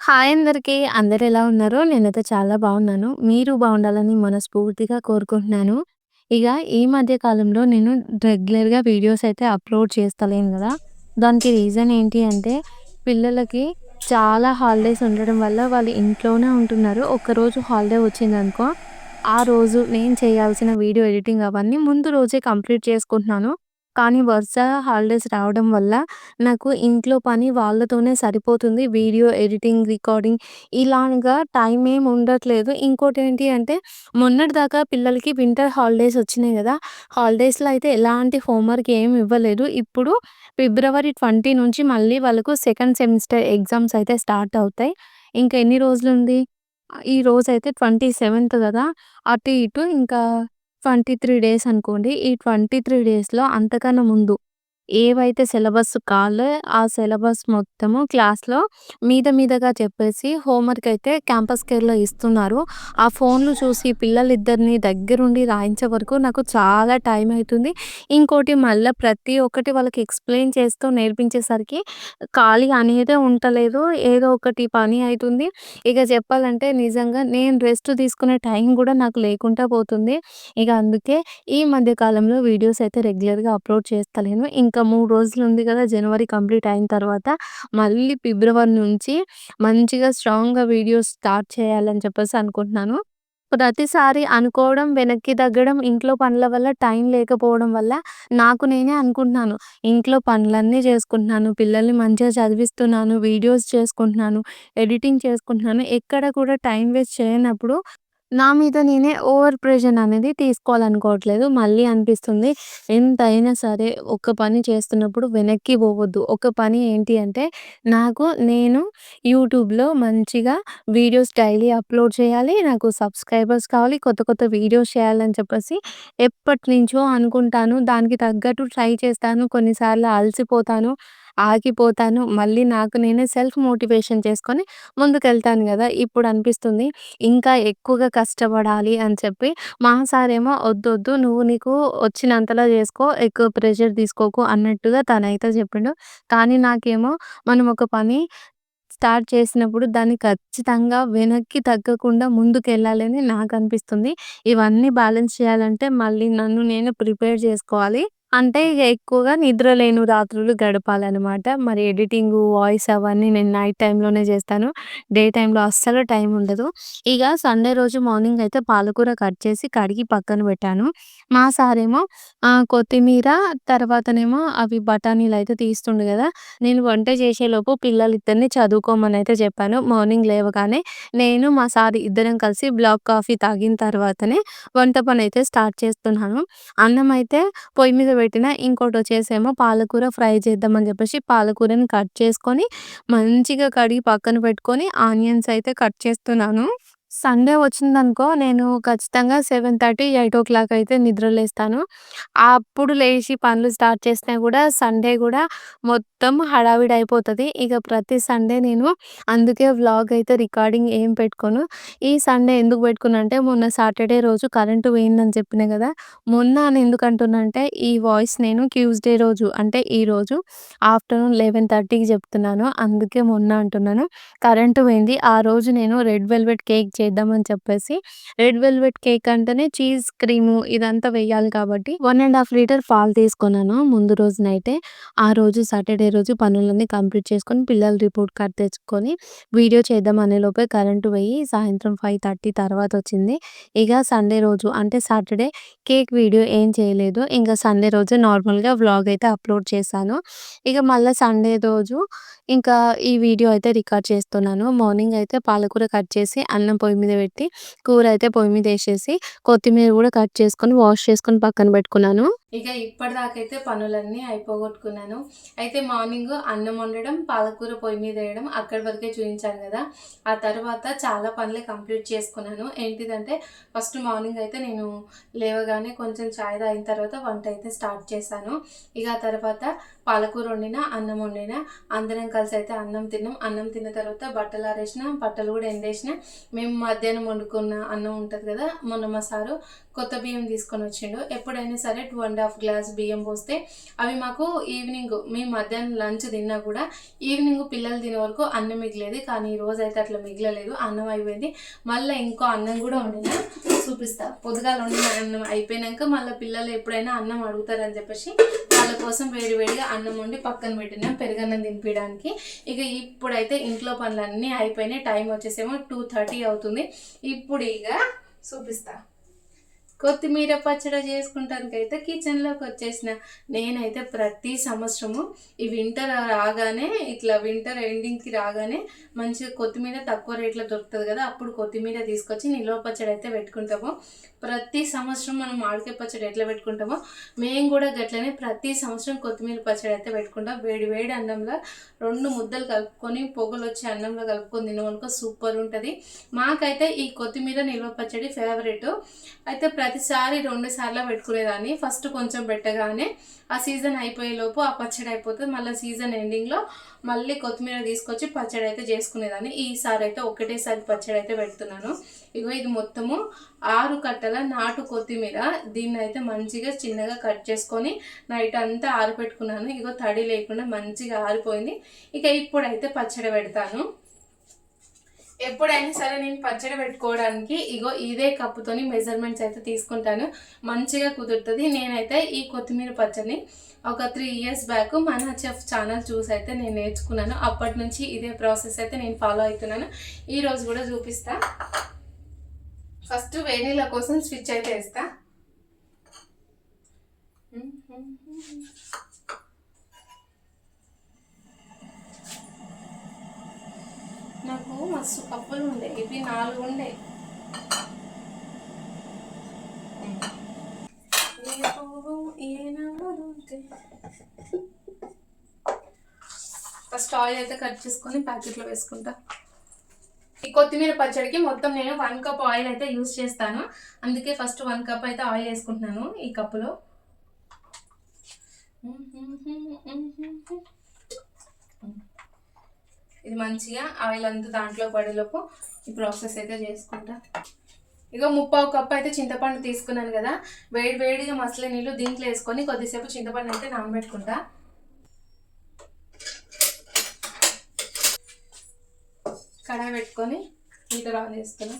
Hi అందరికి. అందరూ ఎలా ఉన్నారో? నేనైతే చాలా బాగున్నాను. మీరు బాగుండాలని మనస్ఫూర్తిగా కోరుకుంటున్నాను. ఇక ఈ మధ్య కాలంలో నేను రెగ్యులర్‌గా వీడియోస్ అయితే అప్‌లోడ్ చేస్తలేను కదా దానికి రీజన్ ఏంటి అంటే పిల్లలకి చాలా హాలిడేస్ ఉండడం వల్ల వాళ్ళు ఇంట్లోనే ఉంటున్నారు. ఒక్కరోజు హాలిడే వచ్చిందనుకో, ఆ రోజు నేను చేయాల్సిన వీడియో ఎడిటింగ్ అవన్నీ ముందు రోజే కంప్లీట్ చేసుకుంటున్నాను. కానీ వరుస హాలిడేస్ రావడం వల్ల నాకు ఇంట్లో పని వాళ్ళతోనే సరిపోతుంది. వీడియో ఎడిటింగ్, రికార్డింగ్ ఇలాగా టైం ఏమి ఉండట్లేదు. ఇంకోటి ఏంటి అంటే మొన్నటిదాకా పిల్లలకి వింటర్ హాలిడేస్ వచ్చినాయి కదా హాలిడేస్‌లో అయితే ఎలాంటి హోంవర్క్ ఏమి ఇవ్వలేదు. ఇప్పుడు ఫిబ్రవరి 20 నుంచి మళ్ళీ వాళ్ళకు సెకండ్ సెమిస్టర్ ఎగ్జామ్స్ అయితే స్టార్ట్ అవుతాయి. ఇంకా ఎన్ని రోజులుంది? ట్వంటీ 27థ్ కదా అటు ఇటు ఇంకా ట్వంటీ త్రీ డేస్ అనుకోండి. ఈ ట్వంటీ త్రీ డేస్లో అంతకన్నా ముందు ఏవైతే సిలబస్ కాలో ఆ సిలబస్ మొత్తము క్లాస్‌లో మీద మీదగా చెప్పేసి హోంవర్క్ అయితే క్యాంపస్ కేర్‌లో ఇస్తున్నారు. ఆ ఫోన్‌లు చూసి పిల్లలిద్దరిని దగ్గరుండి రాయించే వరకు నాకు చాలా టైం అవుతుంది ఇంకోటి మళ్ళీ ప్రతి ఒక్కటి వాళ్ళకి ఎక్స్‌ప్లెయిన్ చేస్తూ నేర్పించేసరికి ఖాళీ అనేదే ఉండలేదు ఏదో ఒకటి పని అవుతుంది ఇక చెప్పాలంటే నిజంగా నేను రెస్ట్ తీసుకునే టైం కూడా నాకు లేకుండా పోతుంది. ఇక అందుకే ఈ మధ్య కాలంలో వీడియోస్ అయితే రెగ్యులర్‌గా అప్‌లోడ్ చేస్తలేను. ఇంకా మూడు రోజులు ఉంది కదా జనవరి కంప్లీట్ అయిన తర్వాత మళ్ళీ ఫిబ్రవరి నుంచి మంచిగా స్ట్రాంగ్‌గా వీడియోస్ స్టార్ట్ చేయాలని చెప్పేసి అనుకుంటున్నాను. ప్రతిసారి అనుకోవడం, వెనక్కి తగ్గడం, ఇంట్లో పనుల వల్ల టైం లేకపోవడం వల్ల నాకు నేనే అనుకుంటున్నాను. ఇంట్లో పనులన్నీ చేసుకుంటున్నాను. పిల్లల్ని మంచిగా చదివిస్తున్నాను. వీడియోస్ చేసుకుంటున్నాను. ఎడిటింగ్ చేసుకుంటున్నాను. ఎక్కడ కూడా టైం వేస్ట్ చేయనప్పుడు నా మీద నేనే ఓవర్ ప్రెషర్ అనేది తీసుకోవాలనుకోవట్లేదు. మళ్ళీ అనిపిస్తుంది ఎంతైనా సరే ఒక పని చేస్తున్నప్పుడు వెనక్కి పోవద్దు. ఒక పని ఏంటి అంటే నాకు నేను యూట్యూబ్‌లో మంచిగా వీడియోస్ డైలీ అప్‌లోడ్ చేయాలి. నాకు సబ్స్క్రైబర్స్ కావాలి. కొత్త కొత్త వీడియోస్ చేయాలని చెప్పేసి ఎప్పటినుంచో అనుకుంటాను. దానికి తగ్గట్టు ట్రై చేస్తాను. కొన్నిసార్లు అలసిపోతాను. ఆగిపోతాను. మళ్ళీ నాకు నేనే సెల్ఫ్ మోటివేషన్ చేసుకొని ముందుకెళ్తాను కదా ఇప్పుడు అనిపిస్తుంది ఇంకా ఎక్కువగా కష్టపడాలి అని చెప్పి మా సారేమో వద్దొద్దు నువ్వు నీకు వచ్చినంతలా చేసుకో. ఎక్కువ ప్రెషర్ తీసుకోకు" అన్నట్టుగా తనైతే చెప్పిండు. కానీ నాకేమో మనం ఒక పని స్టార్ట్ చేసినప్పుడు దాన్ని ఖచ్చితంగా వెనక్కి తగ్గకుండా ముందుకు వెళ్ళాలని నాకు అనిపిస్తుంది ఇవన్నీ బ్యాలెన్స్ చేయాలంటే మళ్ళీ నన్ను నేను ప్రిపేర్ చేసుకోవాలి. అంటే ఇగ ఎక్కువగా నిద్రలేని రాత్రులు గడపాలనమాట. మరి ఎడిటింగు, వాయిస్ అవన్నీ నేను నైట్ టైమ్‌లోనే చేస్తాను. డే టైమ్‌లో అస్సలు టైం ఉండదు. ఇగ సండే రోజు మార్నింగ్ అయితే పాలకూర కట్ చేసి కడిగి పక్కన పెట్టాను. మా సారేమో ఆహ్, కొత్తిమీర తర్వాతనేమో అవి బఠానీలయితే తీస్తుండు గదా! నేను వంట చేసేలోపు పిల్లలిద్దరిని చదువుకోమనైతే చెప్పాను. మార్నింగ్ లేవగానే నేను, మా సార్ ఇద్దరం కలిసి బ్లాక్ కాఫీ తాగిన తర్వాతనే వంట పనైతే స్టార్ట్ చేస్తున్నాను. అన్నం అయితే పొయ్యి మీద పెట్టిన. ఇంకోటొచ్చేసేమో పాలకూర ఫ్రై చేద్దామని చెప్పేసి పాలకూరని కట్ చేసుకొని మంచిగా కడిగి పక్కన పెట్టుకొని ఆనియన్స్ అయితే కట్ చేస్తున్నాను. సండే వచ్చిందనుకో నేను ఖచ్చితంగా 7:30, 8:00 అయితే నిద్రలేస్తాను. అప్పుడు లేచి పనులు స్టార్ట్ చేసినా గూడా సండే గూడా మొత్తం హడావిడి అయిపోతుంది ఇక ప్రతి సండే నేను అందుకే వ్లాగ్ అయితే రికార్డింగ్ ఏం పెట్టుకోను. ఈ సండే ఎందుకు పెట్టుకున్నా అంటే మొన్న సాటర్డే రోజు కరెంటు పోయిందని చెప్పిన గదా! మొన్న అని ఎందుకు అంటే ఈ వాయిస్ నేను ట్యూస్‌డే రోజు అంటే ఈరోజు ఆఫ్టర్‌నూన్ 11:30కి చెప్తున్నాను. అందుకే మొన్న అంటున్నాను. కరెంటు పోయింది. ఆ రోజు నేను రెడ్ వెల్వెట్ కేక్ చేద్దామని చెప్పేసి రెడ్ వెల్వెట్ కేక్ అంటేనే చీజ్ క్రీము ఇదంతా వేయాలి కాబట్టి వన్ అండ్ హాఫ్ లీటర్ పాలు తీసుకున్నాను ముందు రోజునైతే ఆ రోజు సాటర్డే రోజు పనులన్నీ కంప్లీట్ చేసుకొని పిల్లల రిపోర్ట్ కార్డ్ తెచ్చుకొని వీడియో చేద్దాం అనే లోపే కరెంటు పోయి సాయంత్రం 5:30 తర్వాత వచ్చింది. ఇక సండే రోజు అంటే సాటర్డే కేక్ వీడియో ఏం చేయలేదు. ఇంకా సండే రోజు నార్మల్‌గా వ్లాగ్ అయితే అప్‌లోడ్ చేశాను. ఇక మళ్ళీ సండే రోజు ఇంకా ఈ వీడియో అయితే రికార్డ్ చేస్తున్నాను. మార్నింగ్ అయితే పాలకూర కట్ చేసి అన్నం పొయ్యి మీద పెట్టి కూర అయితే పొయ్యి మీద వేసేసి కొత్తిమీర కూడా కట్ చేసుకొని వాష్ చేసుకొని పక్కన పెట్టుకున్నాను. ఇక ఇప్పటిదాకైతే పనులన్నీ అయిపోగొట్టుకున్నాను. అయితే మార్నింగ్ అన్నం వండడం, పాలకూర పొయ్యి మీద వేయడం అక్కడి వరకే చూపించాను కదా ఆ తర్వాత చాలా పనులే కంప్లీట్ చేసుకున్నాను. ఏంటిదంటే ఫస్ట్ మార్నింగ్ అయితే నేను లేవగానే కొంచెం చాయ్ తాగిన తర్వాత వంట అయితే స్టార్ట్ చేశాను. ఇక ఆ తర్వాత పాలకూర వండిన, అన్నం వండిన. అందరం కలిసి అయితే అన్నం తిన్నాం. అన్నం తిన్న తర్వాత బట్టలు ఆరేసిన, బట్టలు కూడా ఎండేసిన. మేము మధ్యాహ్నం వండుకున్న అన్నం ఉంటుంది కదా! మొన్న మా సారు కొత్త బియ్యం తీసుకొని వచ్చిండు. ఎప్పుడైనా సరే 2 హాఫ్ గ్లాస్ బియ్యం పోస్తే అవి మాకు ఈవినింగ్ మేము మధ్యాహ్నం లంచ్ తిన్నా కూడా ఈవినింగ్ పిల్లలు తినే వరకు అన్నం మిగిలేదు. కానీ ఈ రోజు అయితే అట్లా మిగలలేదు. అన్నం అయిపోయింది. మళ్ళీ ఇంకో అన్నం కూడా వండినా. చూపిస్తా. పొద్దుగాల వండిన అన్నం అయిపోయినాక మళ్ళీ పిల్లలు ఎప్పుడైనా అన్నం అడుగుతారని చెప్పేసి వాళ్ళ కోసం వేడి వేడిగా అన్నం వండి పక్కన పెట్టినాం పెరుగన్నం తినిపించడానికి ఇక ఇప్పుడైతే ఇంట్లో పనులన్నీ అయిపోయినాయి. టైం వచ్చేసేమో టూ థర్టీ అవుతుంది. ఇప్పుడు ఇక చూపిస్తా. కొత్తిమీర పచ్చడి చేసుకుంటానికి అయితే కిచెన్లోకి వచ్చేసిన. నేనైతే ప్రతి సంవత్సరము ఈ వింటర్ రాగానే ఇట్లా వింటర్ ఎండింగ్కి రాగానే మంచిగా కొత్తిమీర తక్కువ రేట్లో దొరుకుతుంది కదా అప్పుడు కొత్తిమీర తీసుకొచ్చి నిల్వ పచ్చడి అయితే పెట్టుకుంటాము. ప్రతి సంవత్సరం మనం మామిడికాయ పచ్చడి ఎట్లా పెట్టుకుంటామో మేము కూడా గట్లనే ప్రతి సంవత్సరం కొత్తిమీర పచ్చడి అయితే పెట్టుకుంటాం. వేడి వేడి అన్నంలో రెండు ముద్దలు కలుపుకొని పొగలు వచ్చి అన్నంలో కలుపుకొని తినమనుకో సూపర్ ఉంటుంది. మాకైతే ఈ కొత్తిమీర నిల్వ పచ్చడి ఫేవరెట్ అయితే ప్రతి ప్రతిసారి రెండు సార్లు పెట్టుకునేదాన్ని. ఫస్ట్ కొంచెం పెట్టగానే ఆ సీజన్ అయిపోయే లోపు ఆ పచ్చడి అయిపోతుంది మళ్ళీ సీజన్ ఎండింగ్లో మళ్ళీ కొత్తిమీర తీసుకొచ్చి పచ్చడి అయితే చేసుకునేదాన్ని. ఈసారి అయితే ఒకటేసారి పచ్చడి అయితే పెడుతున్నాను. ఇగో ఇది మొత్తము ఆరు కట్టల నాటు కొత్తిమీర. దీన్ని అయితే మంచిగా చిన్నగా కట్ చేసుకొని నైట్ అంతా ఆరిపెట్టుకున్నాను. ఇగో తడి లేకుండా మంచిగా ఆరిపోయింది. ఇక ఇప్పుడైతే పచ్చడి పెడతాను. ఎప్పుడైనా సరే నేను పచ్చడి పెట్టుకోవడానికి ఇగో ఇదే కప్పుతోని మెజర్మెంట్స్ అయితే తీసుకుంటాను. మంచిగా కుదురుతుంది. నేనైతే ఈ కొత్తిమీర పచ్చడిని ఒక త్రీ ఇయర్స్ బ్యాక్ మన చెఫ్ ఛానల్ చూసి అయితే నేను నేర్చుకున్నాను. అప్పటి నుంచి ఇదే ప్రాసెస్ అయితే నేను ఫాలో అవుతున్నాను. ఈరోజు కూడా చూపిస్తా. ఫస్ట్ వేనీల కోసం స్విచ్ అయితే వేస్తా. నాకు మస్తు కప్పులు ఉండే. ఇవి నాలుగు ఉండే. ఫస్ట్ ఆయిల్ అయితే కట్ చేసుకొని ప్యాకెట్లో వేసుకుంటా. ఈ కొత్తిమీర పచ్చడికి మొత్తం నేను వన్ కప్ ఆయిల్ అయితే యూజ్ చేస్తాను. అందుకే ఫస్ట్ వన్ కప్ అయితే ఆయిల్ వేసుకుంటున్నాను ఈ కప్పులో. ఇది మంచిగా ఆయిల్ అంతా దాంట్లో పడేలోపు ఈ ప్రాసెస్ అయితే చేసుకుంటా. ఇక ముప్పావు కప్పు అయితే చింతపండు తీసుకున్నాను కదా. వేడి వేడిగా మసలే నీళ్ళు దీంట్లో వేసుకొని కొద్దిసేపు చింతపండు అయితే నానబెట్టుకుంటా. కడాయి పెట్టుకొని హీటర్ ఆన్ చేస్తున్నా.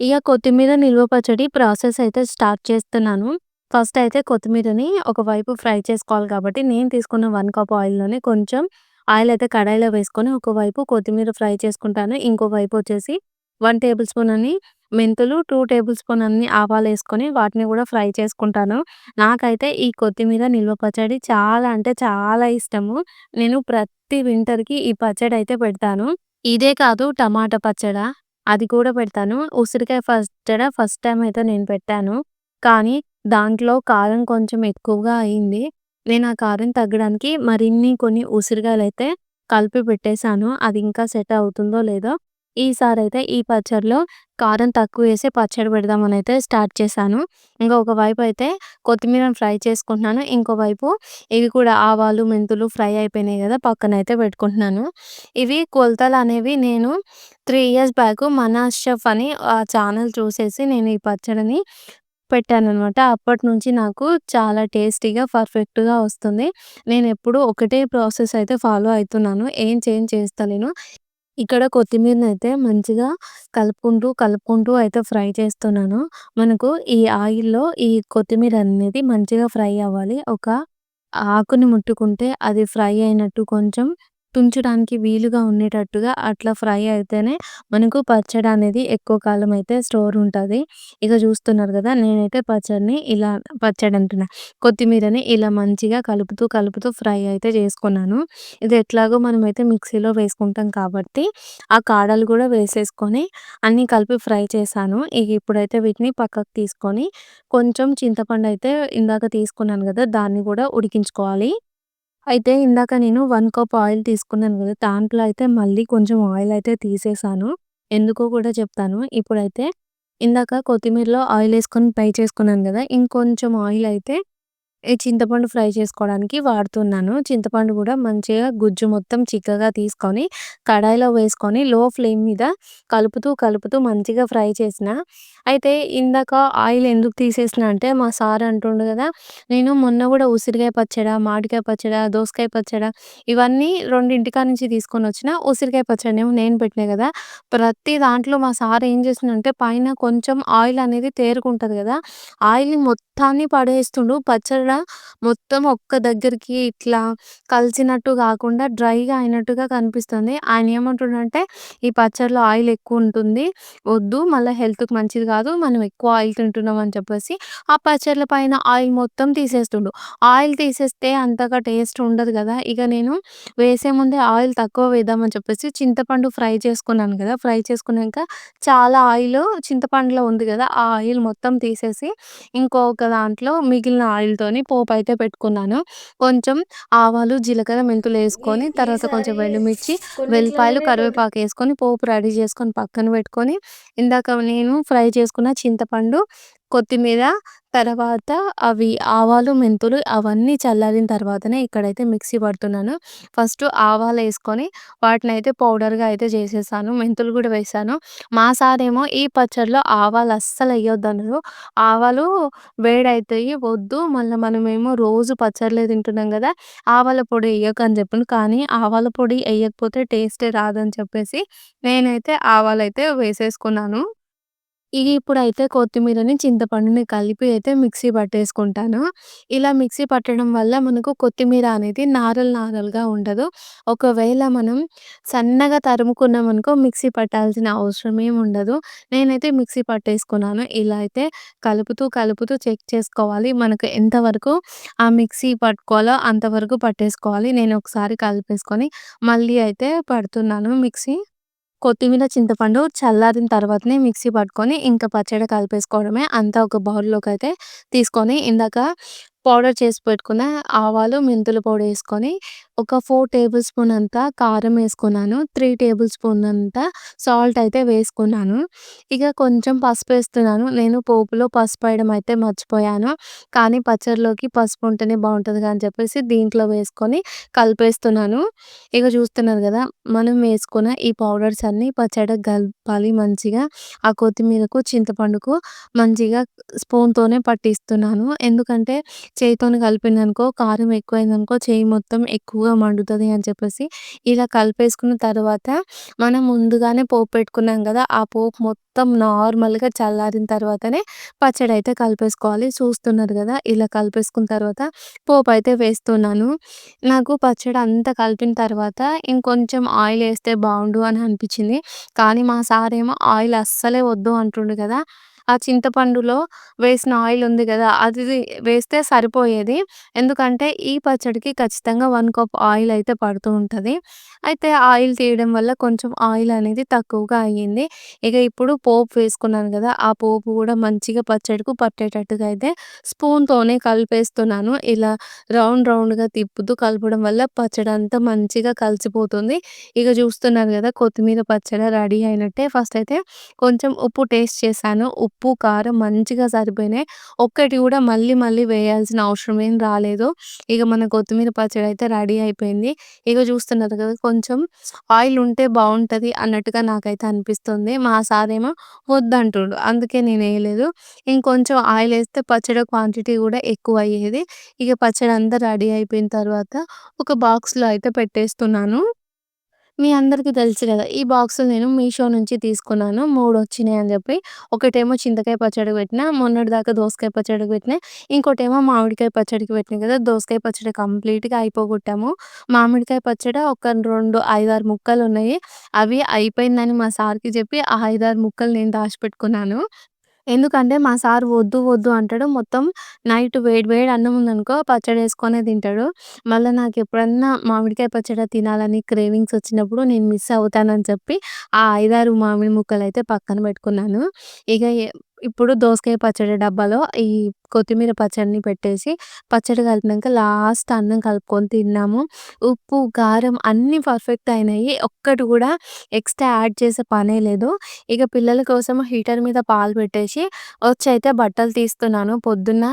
ఇక కొత్తిమీర నిల్వ పచ్చడి ప్రాసెస్ అయితే స్టార్ట్ చేస్తున్నాను. ఫస్ట్ అయితే కొత్తిమీరని ఒకవైపు ఫ్రై చేసుకోవాలి కాబట్టి నేను తీసుకున్న వన్ కప్ ఆయిల్లోనే కొంచెం ఆయిల్ అయితే కడాయిలో వేసుకొని ఒకవైపు కొత్తిమీర ఫ్రై చేసుకుంటాను. ఇంకోవైపు వచ్చేసి వన్ టేబుల్ స్పూన్ అని మెంతులు టూ టేబుల్ స్పూన్ అన్ని ఆవాలు వేసుకొని వాటిని కూడా ఫ్రై చేసుకుంటాను. నాకైతే ఈ కొత్తిమీర నిల్వ పచ్చడి చాలా అంటే చాలా ఇష్టము. నేను ప్రతి వింటర్కి ఈ పచ్చడి అయితే పెడతాను. ఇదే కాదు టమాటా పచ్చడ అది కూడా పెడతాను. ఉసిరికాయ పచ్చడ ఫస్ట్ టైం అయితే నేను పెట్టాను. కానీ దాంట్లో కారం కొంచెం ఎక్కువగా అయింది. నేను ఆ కారం తగ్గడానికి మరిన్ని కొన్ని ఉసిరికాయలైతే కలిపి పెట్టేసాను. అది ఇంకా సెట్ అవుతుందో లేదో. ఈసారి అయితే ఈ పచ్చడిలో కారం తక్కువ వేసి పచ్చడి పెడదామని అయితే స్టార్ట్ చేశాను. ఇంకా ఒకవైపు అయితే కొత్తిమీరని ఫ్రై చేసుకుంటున్నాను. ఇంకోవైపు ఇవి కూడా ఆవాలు, మెంతులు ఫ్రై అయిపోయినాయి పక్కన పక్కనైతే పెట్టుకుంటున్నాను. ఇవి కొలతలు అనేవి నేను త్రీ ఇయర్స్ బ్యాక్ మన షెఫ్ అని ఆ ఛానల్ చూసేసి నేను ఈ పచ్చడిని పెట్టాననమాట. అప్పటి నాకు చాలా టేస్టీగా, పర్ఫెక్ట్‌గా వస్తుంది. నేను ఎప్పుడు ఒకటే ప్రాసెస్ అయితే ఫాలో అయితున్నాను. ఏం చేంజ్ చేస్తలేను. ఇక్కడ కొత్తిమీరనైతే మంచిగా కలుపుకుంటూ, కలుపుకుంటూ అయితే ఫ్రై చేస్తున్నాను. మనకు ఈ ఆయిల్‌లో ఈ కొత్తిమీర అనేది మంచిగా ఫ్రై అవ్వాలి. ఒక ఆకుని ముట్టుకుంటే అది ఫ్రై అయినట్టు కొంచెం తుంచడానికి వీలుగా ఉండేటట్టుగా అట్లా ఫ్రై అయితేనే మనకు పచ్చడి అనేది ఎక్కువ కాలం అయితే స్టోర్ ఉంటుంది. ఇక చూస్తున్నారు కదా నేనైతే పచ్చడిని ఇలా పచ్చడి అంటున్నా కొత్తిమీరని ఇలా మంచిగా కలుపుతూ కలుపుతూ ఫ్రై అయితే చేసుకున్నాను. ఇది ఎట్లాగో మనమైతే మిక్సీలో వేసుకుంటాం కాబట్టి ఆ కాడలు కూడా వేసేసుకొని అన్నీ కలిపి ఫ్రై చేశాను. ఇక ఇప్పుడైతే వీటిని పక్కకు తీసుకొని కొంచెం చింతపండు అయితే ఇందాక తీసుకున్నాను కదా దాన్ని కూడా ఉడికించుకోవాలి. అయితే ఇందాక నేను వన్ కప్ ఆయిల్ తీసుకున్నాను కదా దాంట్లో అయితే మళ్ళీ కొంచెం ఆయిల్ అయితే తీసేసాను. ఎందుకో కూడా చెప్తాను. ఇప్పుడైతే ఇందాక కొత్తిమీరలో ఆయిల్ వేసుకొని ఫ్రై చేసుకున్నాను కదా ఇంకొంచెం ఆయిల్ అయితే చింతపండు ఫ్రై చేసుకోవడానికి వాడుతున్నాను. చింతపండు కూడా మంచిగా గుజ్జు మొత్తం చిక్కగా తీసుకొని, కడాయిలో వేసుకొని లో ఫ్లేమ్ మీద కలుపుతూ, కలుపుతూ మంచిగా ఫ్రై చేసిన. అయితే ఇందాక ఆయిల్ ఎందుకు తీసేసిన అంటే మా సార్ అంటుండు కదా నేను మొన్న కూడా ఉసిరికాయ పచ్చడ, మామిడికాయ పచ్చడ, దోసకాయ పచ్చడ ఇవన్నీ రెండింటికా నుంచి తీసుకొని వచ్చిన ఉసిరికాయ పచ్చడి ఏమో నేను పెట్టినా కదా ప్రతి దాంట్లో మా సార్ ఏం చేసిండంటే పైన కొంచెం ఆయిల్ అనేది తేరుకుంటుంది కదా ఆయిల్‌ని మొత్తాన్ని పడేస్తుండు. పచ్చడి మొత్తం ఒక్క దగ్గరికి ఇట్లా కలిసినట్టు గాకుండా డ్రైగా అయినట్టుగా కనిపిస్తుంది. ఆయన ఏమంటుండంటే, "ఈ పచ్చడిలో ఆయిల్ ఎక్కువుంటుంది. వద్దు మళ్ళా హెల్త్‌కి మంచిది కాదు మనం ఎక్కువ ఆయిల్ తింటున్నాం" అని చెప్పేసి ఆ పచ్చడ్ల పైన ఆయిల్ మొత్తం తీసేస్తుండు. ఆయిల్ తీసేస్తే అంతగా టేస్ట్ ఉండదు కదా ఇక నేను వేసే ముందే ఆయిల్ తక్కువ వేద్దామని చెప్పేసి చింతపండు ఫ్రై చేసుకున్నాను కదా ఫ్రై చేసుకున్నాక చాలా ఆయిల్ చింతపండులో ఉంది కదా ఆ ఆయిల్ మొత్తం తీసేసి ఇంకొక దాంట్లో మిగిలిన ఆయిల్‌తోని పోపయితే పెట్టుకున్నాను. కొంచెం ఆవాలు, జీలకర్ర, ఈ మెంతులేసుకొని తర్వాత కొంచెం ఎండుమిర్చి, వెల్లిపాయలు, రొట్టె కరివేపాకేసుకొని పోపు రెడీ చేసుకొని పక్కన పెట్టుకొని, ఇందాక నేను ఫ్రై చేసుకున్న చింతపండు, కొత్తిమీర, తర్వాత అవి ఆవాలు, మెంతులు అవన్నీ చల్లారిన తర్వాతనే ఇక్కడైతే మిక్సీ పడుతున్నాను. ఫస్ట్ ఆవాలు వేసుకొని వాటిని అయితే పౌడర్‌గా అయితే చేసేసాను. మెంతులు కూడా వేసాను మా సారేమో ఈ పచ్చడిలో ఆవాలు అస్సలు వేయొద్దు అన్నారు ఆవాలు వేడైతాయి వద్దు మళ్ళీ మనమేమో రోజు పచ్చళ్ళే తింటున్నాం కదా ఆవాల పొడి ఎయ్యకని చెప్పిండు. కానీ ఆవాల పొడి వేయకపోతే టేస్టే రాదని చెప్పేసి నేనైతే ఆవాలు అయితే వేసేసుకున్నాను. ఇగ ఇప్పుడైతే కొత్తిమీరని, చింతపండుని కలిపి అయితే మిక్సీ పట్టేసుకుంటాను. ఇలా మిక్సీ పట్టడం వల్ల మనకు కొత్తిమీర అనేది నారలు నారలుగా ఉండదు. ఒకవేళ మనం సన్నగా తరుముకున్నామనుకో మిక్సీ పట్టాల్సిన అవసరమేం ఉండదు. నేనైతే మిక్సీ పట్టేసుకున్నాను. ఇలా అయితే కలుపుతూ, కలుపుతూ చెక్ చేసుకోవాలి. మనకు ఎంతవరకు ఆ మిక్సీ పట్టుకోవాలో అంతవరకు పట్టేసుకోవాలి. నేను ఒకసారి కలిపేసుకొని మళ్ళీ అయితే పడుతున్నాను మిక్సీ. కొత్తిమీర, చింతపండు చల్లారిన తర్వాతనే మిక్సీ పట్టుకొని ఇంకా పచ్చడి కలిపేసుకోవడమే. అంతా ఒక బౌల్లోకి అయితే తీసుకొని ఇందాక పౌడర్ చేసి పెట్టుకున్న ఆవాలు, మెంతుల పొడేసుకొని ఒక 4 టేబుల్ స్పూన్ అంతా కారం వేసుకున్నాను 3 టేబుల్ స్పూన్ అంత సాల్ట్ అయితే వేసుకున్నాను. ఇక కొంచెం పసుపేస్తున్నాను. నేను పోపులో పసుపేయడం అయితే మర్చిపోయాను. కానీ పచ్చడిలోకి పసుపు ఉంటేనే బావుంటదిగా అని చెప్పేసి దీంట్లో వేసుకొని కలిపేస్తున్నాను. ఇక చూస్తున్నారు గదా! మనం వేసుకున్న ఈ పౌడర్స్ అన్నీ పచ్చడికి కలపాలి మంచిగా. ఆ కొత్తిమీరకు, చింతపండుకు మంచిగా స్పూన్‌తోనే పట్టిస్తున్నాను. ఎందుకంటే చేయితోని కలిపిందనుకో కారం ఎక్కువైందనుకో చేయి మొత్తం ఎక్కువగా మండుతుంది అని చెప్పేసి ఇలా కలిపేసుకున్న తర్వాత మనం ముందుగానే పోపు పెట్టుకున్నాం కదా ఆ పోపు మొత్తం నార్మల్‌గా చల్లారిన తర్వాతనే పచ్చడి అయితే కలిపేసుకోవాలి. చూస్తున్నారు కదా ఇలా కలిపేసుకున్న తర్వాత పోపు అయితే వేస్తున్నాను. నాకు పచ్చడి అంతా కలిపిన తర్వాత ఇంకొంచెం ఆయిల్ వేస్తే బాగుండు అని అనిపించింది కానీ మా సార్ ఏమో ఆయిల్ అస్సలే వద్దు అంటుండు కదా ఆ చింతపండులో వేసిన ఆయిల్ ఉంది కదా అది వేస్తే సరిపోయేది. ఎందుకంటే ఈ పచ్చడికి ఖచ్చితంగా 1 కప్ ఆయిల్ అయితే పడుతూ ఉంటది. అయితే ఆయిల్ తీయడం వల్ల కొంచెం ఆయిల్ అనేది తక్కువగా అయ్యింది. ఇక ఇప్పుడు పోపు వేసుకున్నాను కదా ఆ పోపు కూడా మంచిగా పచ్చడికి పట్టేటట్టుగా అయితే స్పూన్‌తోనే కలిపేస్తున్నాను. ఇలా రౌండ్ రౌండ్‌గా తిప్పుతూ కలపడం వల్ల పచ్చడి అంతా మంచిగా కలిసిపోతుంది. ఇక చూస్తున్నారు కదా కొత్తిమీర పచ్చడి రెడీ అయినట్టే. ఫస్ట్ అయితే కొంచెం ఉప్పు టేస్ట్ చేశాను. ఉప్పు, కారం మంచిగా సరిపోయినాయి. ఒక్కటి కూడా మళ్ళీ మళ్ళీ వేయాల్సిన అవసరం ఏం రాలేదు. ఇక మన కొత్తిమీర పచ్చడి అయితే రెడీ అయిపోయింది. ఇక చూస్తున్నారు కదా కొంచెం ఆయిల్ ఉంటే బాగుంటుంది అన్నట్టుగా నాకైతే అనిపిస్తుంది. మా సారేమో వద్దంటుండు. అందుకే నేను వేయలేదు ఇంకొంచెం ఆయిల్ వేస్తే పచ్చడి క్వాంటిటీ కూడా ఎక్కువ అయ్యేది ఇక పచ్చడి అంతా రెడీ అయిపోయిన తర్వాత ఒక బాక్స్‌లో అయితే పెట్టేస్తున్నాను. మీ అందరికీ తెలుసు కదా ఈ బాక్సులు నేను మీషో నుంచి తీసుకున్నాను. మూడు వచ్చినాయి అని చెప్పి ఒకటేమో చింతకాయ పచ్చడికి మొన్నటి దాకా దోసకాయ పచ్చడికి పెట్టిన ఇంకోటేమో మామిడికాయ పచ్చడికి పెట్టినా కదా దోసకాయ పచ్చడి కంప్లీట్‌గా అయిపోగొట్టాము. మామిడికాయ పచ్చడి ఒక రెండు ఐదారు ముక్కలు ఉన్నాయి అవి అయిపోయిందని మా సార్‌కి చెప్పి ఆ 5, 6 ముక్కలు నేను దాచిపెట్టుకున్నాను. ఎందుకంటే మా సార్ వద్దు, వద్దు అంటాడు. మొత్తం నైట్ వేడి వేడి అన్నం ఉందనుకో పచ్చడేసుకొనే తింటాడు. మళ్ళీ నాకు ఎప్పుడన్నా మామిడికాయ పచ్చడి తినాలని క్రేవింగ్స్ వచ్చినప్పుడు నేను మిస్ అవుతానని చెప్పి ఆ ఐదారు మామిడి ముక్కలు అయితే పక్కన పెట్టుకున్నాను. ఇక ఇప్పుడు దోసకాయ పచ్చడి డబ్బాలో ఈ కొత్తిమీర పచ్చడిని పెట్టేసి పచ్చడి కలిపినాక లాస్ట్ అన్నం కలుపుకొని తిన్నాము. ఉప్పు, కారం అన్నీ పర్ఫెక్ట్ అయినాయి. ఒక్కటి కూడా ఎక్స్‌ట్రా యాడ్ చేసే పనే లేదు. ఇక పిల్లల కోసం హీటర్ మీద పాలు పెట్టేసి వచ్చైతే బట్టలు తీస్తున్నాను. పొద్దున్న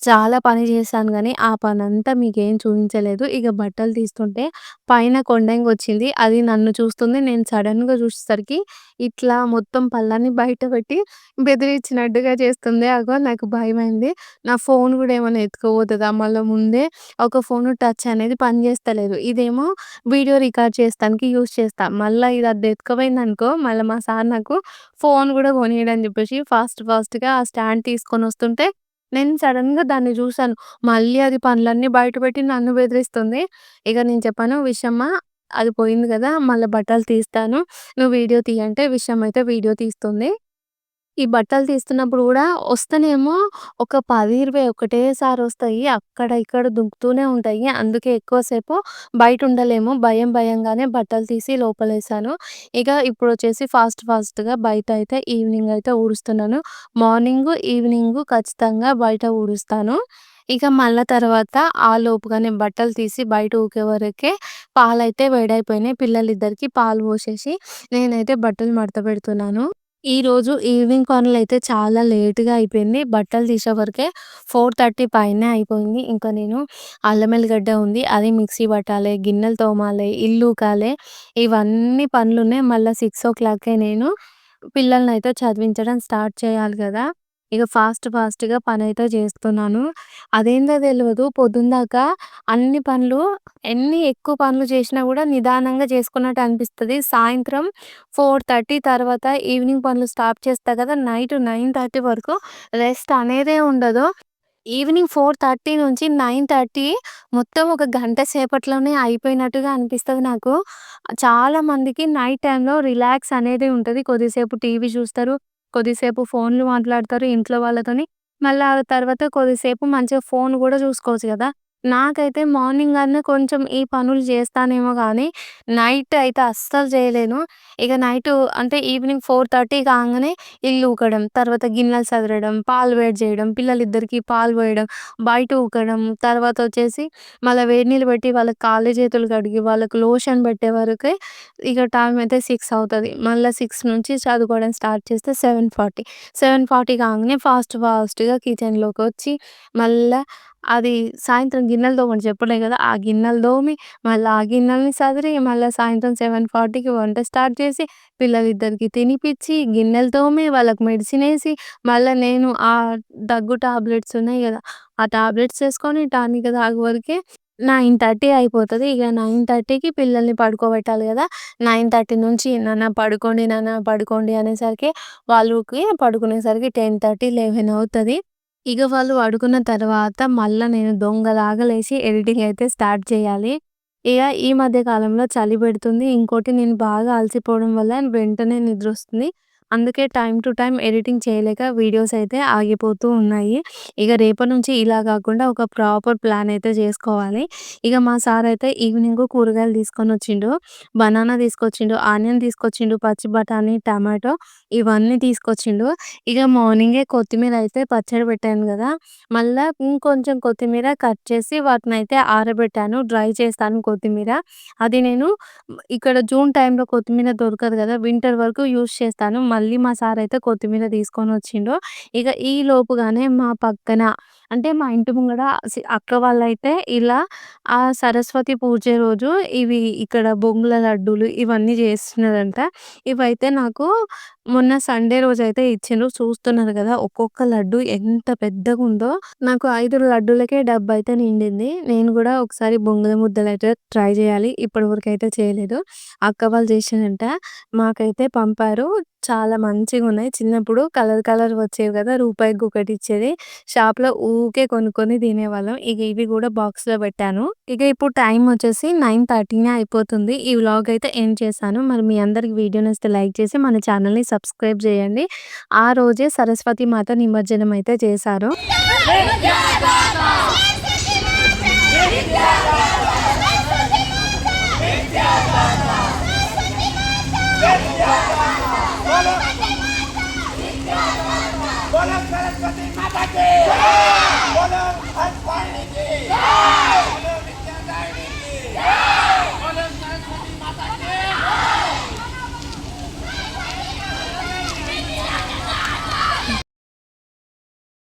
చాలా పని చేశాను కానీ ఆ పని అంతా మీకేం చూపించలేదు ఇక బట్టలు తీస్తుంటే పైన కొండంగి వచ్చింది. అది నన్ను చూస్తుంది. నేను సడన్గా చూసేసరికి ఇట్లా మొత్తం పళ్ళని బయట పెట్టి బెదిరించినట్టుగా చేస్తుంది. అగో నాకు భయమైంది. నా ఫోన్ కూడా ఏమైనా ఎత్తుకుపోతుందా మళ్ళా ముందే ఒక ఫోన్ టచ్ అనేది పనిచేస్తలేదు. ఇదేమో వీడియో రికార్డ్ చేస్తానికి యూస్ చేస్తా. మళ్ళీ ఇది అది ఎత్తుకుపోయిందనుకో మళ్ళీ మా సార్ నాకు ఫోన్ కూడా కొనియడని చెప్పేసి ఫాస్ట్ ఫాస్ట్‌గా ఆ స్టాండ్ తీసుకొని వస్తుంటే నేను సడన్గా దాన్ని చూసాను. మళ్ళీ అది పనులన్నీ బయటపెట్టి నన్ను బెదిరిస్తుంది. ఇక నేను చెప్పాను, విషమ్మ అది పోయింది కదా! మళ్ళీ బట్టలు తీస్తాను. నువ్వు వీడియో తీయంటే విషయం విషం అయితే వీడియో తీస్తుంది. ఈ బట్టలు తీస్తున్నప్పుడు కూడా వస్తేనేమో ఒక 10, 20 ఒకటేసారి వస్తాయి. అక్కడ ఇక్కడ దుంకుతూనే ఉంటాయి. అందుకే ఎక్కువ సేపు బయట ఉండలేము. భయం భయంగానే బట్టలు తీసి లోపలేసాను. ఇక ఇప్పుడొచ్చేసి ఫాస్ట్ ఫాస్ట్‌గా బయట అయితే ఈవినింగ్ అయితే ఊడుస్తున్నాను. మార్నింగు, ఈవినింగు ఖచ్చితంగా బయట ఊడుస్తాను. ఇక మళ్ళా తర్వాత ఆ లోపుగానే బట్టలు తీసి బయట ఊకే వరకే పాలైతే వేడైపోయినాయి. పిల్లలిద్దరికీ పాలు పోసేసి నేనైతే బట్టలు మడత పెడుతున్నాను. ఈరోజు ఈవినింగ్ పనులైతే చాలా లేట్‌గా అయిపోయింది. బట్టలు తీసే వరకే 4:30 పైనే అయిపోయింది. ఇంకా నేను అల్లం ఎల్లిగడ్డ ఉంది. అది మిక్సీ పట్టాలి, గిన్నెలు తోమాలి, ఇల్లు ఊకాలి ఇవన్నీ పనులున్నాయి. మళ్ళా 6:00కే నేను పిల్లలనైతే చదివించడం స్టార్ట్ చేయాలి కదా! ఇక ఫాస్ట్ ఫాస్ట్‌గా పని అయితే చేస్తున్నాను. అదేందో తెలియదు పొద్దున్న దాకా అన్ని పనులు ఎన్ని ఎక్కువ పనులు చేసినా కూడా నిదానంగా చేసుకున్నట్టు అనిపిస్తుంది సాయంత్రం 4:30 తర్వాత ఈవినింగ్ పనులు స్టాప్ చేస్తా కదా! నైట్ 9:30 వరకు రెస్ట్ అనేదే ఉండదు. ఈవినింగ్ 4:30 నుంచి 9:30 మొత్తం ఒక గంట సేపట్లోనే అయిపోయినట్టుగా అనిపిస్తుంది నాకు. చాలా మందికి నైట్ టైంలో రిలాక్స్ అనేది ఉంటుంది కొద్దిసేపు టీవీ చూస్తారు. కొద్దిసేపు ఫోన్‌లు మాట్లాడతారు ఇంట్లో వాళ్ళతోని. మళ్ళీ ఆ తర్వాత కొద్దిసేపు మంచిగా ఫోన్ కూడా చూసుకోవచ్చు కదా! నాకైతే మార్నింగ్ అన్నా కొంచెం ఈ పనులు చేస్తానేమో కానీ నైట్ అయితే అస్సలు చేయలేను. ఇక నైట్ అంటే ఈవినింగ్ 4:30 కాంగానే ఇల్లు ఊకడం, తర్వాత గిన్నెలు సదరడం, పాలు వేడి చేయడం, పిల్లలిద్దరికీ పాలు పోయడం, బయట ఊకడం, తర్వాత వచ్చేసి మళ్ళా వేడి నీళ్ళు పెట్టి వాళ్ళకి కాళ్ళు చేతులు కడిగి వాళ్ళకి లోషన్ పెట్టే వరకే ఇక టైం అయితే 6 అవుతుంది మళ్ళీ 6 నుంచి చదువుకోవడం స్టార్ట్ చేస్తే 7:40 7:40 కాంగానే ఫాస్ట్ ఫాస్ట్‌గా కిచెన్లోకి వచ్చి మళ్ళీ అది సాయంత్రం గిన్నెలు తోమని చెప్పలే కదా! ఆ గిన్నెలు తోమి, మళ్ళీ ఆ గిన్నెలని సదిరి, మళ్ళీ సాయంత్రం 7:40కి వంట స్టార్ట్ చేసి, పిల్లలిద్దరికి తినిపించి గిన్నెలు తోమి, వాళ్ళకి మెడిసిన్ వేసి మళ్ళీ నేను ఆ దగ్గు టాబ్లెట్స్ ఉన్నాయి కదా! ఆ టాబ్లెట్స్ వేసుకొని టానిక్ తాగే వరకే 9:30 అయిపోతది. ఇక 9:30కి పిల్లల్ని పడుకోబెట్టాలి కదా! 9:30 నుంచి నాన్న పడుకోండి, నాన్న పడుకోండి అనేసరికి వాళ్ళకి పడుకునేసరికి టెన్ థర్టీ లెవెన్ అవుతుంది ఇక వాళ్ళు పడుకున్న తర్వాత మళ్ళీ నేను దొంగలాగా లేచి ఎడిటింగ్ అయితే స్టార్ట్ చేయాలి. ఇక ఈ మధ్య కాలంలో చలి పెడుతుంది. ఇంకోటి నేను బాగా అలసిపోవడం వల్ల వెంటనే నిద్ర వస్తుంది అందుకే టైం టు టైం ఎడిటింగ్ చేయలేక వీడియోస్ అయితే ఆగిపోతూ ఉన్నాయి. ఇక రేపటి నుంచి ఇలా కాకుండా ఒక ప్రాపర్ ప్లాన్ అయితే చేసుకోవాలి. ఇక మా సార్ అయితే ఈవినింగ్ కూరగాయలు తీసుకొని వచ్చిండు బనానా తీసుకొచ్చిండు, ఆనియన్ తీసుకొచ్చిండు, పచ్చి బఠానీ టమాటో ఇవన్నీ తీసుకొచ్చిండు. ఇక మార్నింగే కొత్తిమీర అయితే పచ్చడి పెట్టాను కదా! మళ్ళీ ఇంకొంచెం కొత్తిమీర కట్ చేసి వాటిని అయితే ఆరబెట్టాను. డ్రై చేస్తాను కొత్తిమీర. అది నేను ఇక్కడ జూన్ టైంలో కొత్తిమీర దొరకదు కదా! వింటర్ వరకు యూస్ చేస్తాను. మళ్ళీ మా సార్ అయితే కొత్తిమీర తీసుకొని వచ్చిండు. ఇక ఈ లోపుగానే మా పక్కన అంటే మా ఇంటి ముంగడ సి అక్క వాళ్ళైతే ఇలా ఆ సరస్వతి పూజ రోజు ఇవి ఇక్కడ బొంగుల లడ్డూలు ఇవన్నీ చేస్తున్నారంట. ఇవైతే నాకు మొన్న సండే రోజైతే ఇచ్చిండ్రు. చూస్తున్నారు కదా! ఒక్కొక్క లడ్డు ఎంత పెద్దగుందో. నాకు ఐదు లడ్డూలకే డబ్బయితే నిండింది. నేను కూడా ఒకసారి బొంగుల ముద్దలైతే ట్రై చేయాలి. ఇప్పటి వరకైతే చేయలేదు. అక్క వాళ్ళు చేసిర్రంట. మాకైతే పంపారు. చాలా మంచిగున్నాయి. చిన్నప్పుడు కలర్ కలర్ వచ్చేవి కదా! రూపాయికి ఒకటి ఇచ్చేది. షాప్‌లో ఊకే కొనుక్కొని తినేవాళ్ళం. ఇక ఇవి కూడా బాక్స్‌లో పెట్టాను. ఇక ఇప్పుడు టైం వచ్చేసి 9:30నే అయిపోతుంది. ఈ వ్లాగ్ అయితే ఎండ్ చేశాను. మరి మీ అందరికి వీడియో నచ్చితే లైక్ చేసి మన ఛానల్ని సబ్స్క్రైబ్ చేయండి. ఆ రోజే సరస్వతి మాత నిమజ్జనం అయితే చేశారు.